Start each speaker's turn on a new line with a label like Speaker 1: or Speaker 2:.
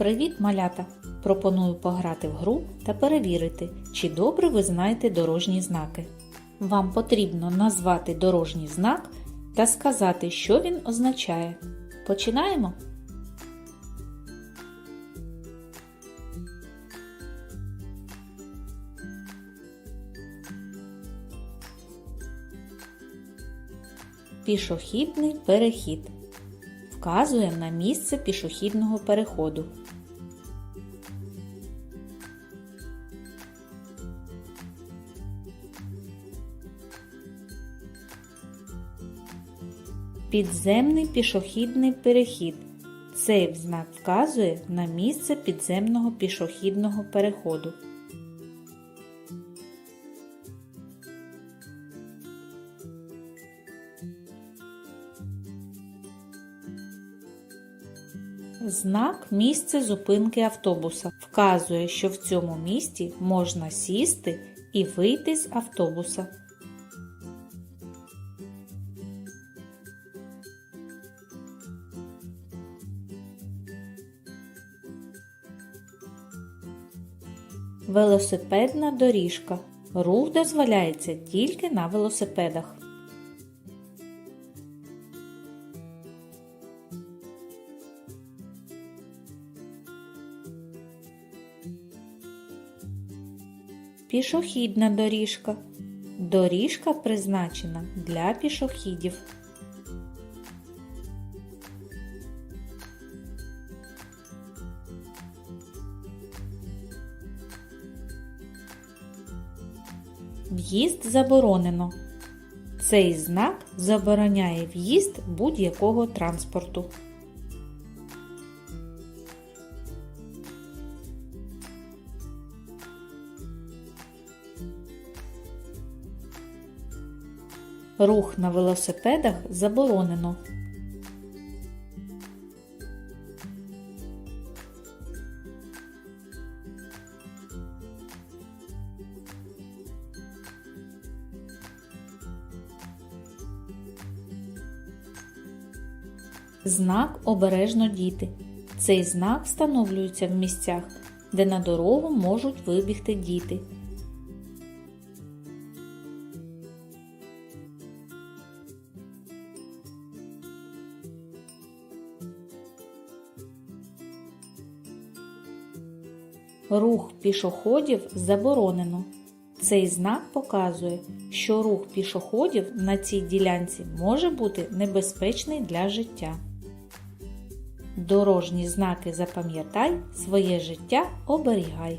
Speaker 1: Привіт, малята! Пропоную пограти в гру та перевірити, чи добре ви знаєте дорожні знаки. Вам потрібно назвати дорожній знак та сказати, що він означає. Починаємо? Пішохідний перехід вказує на місце пішохідного переходу. Підземний пішохідний перехід. Цей знак вказує на місце підземного пішохідного переходу. Знак місце зупинки автобуса вказує, що в цьому місті можна сісти і вийти з автобуса. Велосипедна доріжка. Рух дозволяється тільки на велосипедах. Пішохідна доріжка. Доріжка призначена для пішохідів. В'їзд заборонено. Цей знак забороняє в'їзд будь-якого транспорту. Рух на велосипедах заборонено. Знак обережно діти. Цей знак встановлюється в місцях, де на дорогу можуть вибігти діти. Рух пішоходів заборонено. Цей знак показує, що рух пішоходів на цій ділянці може бути небезпечний для життя. Дорожні знаки запам'ятай, своє життя оберігай.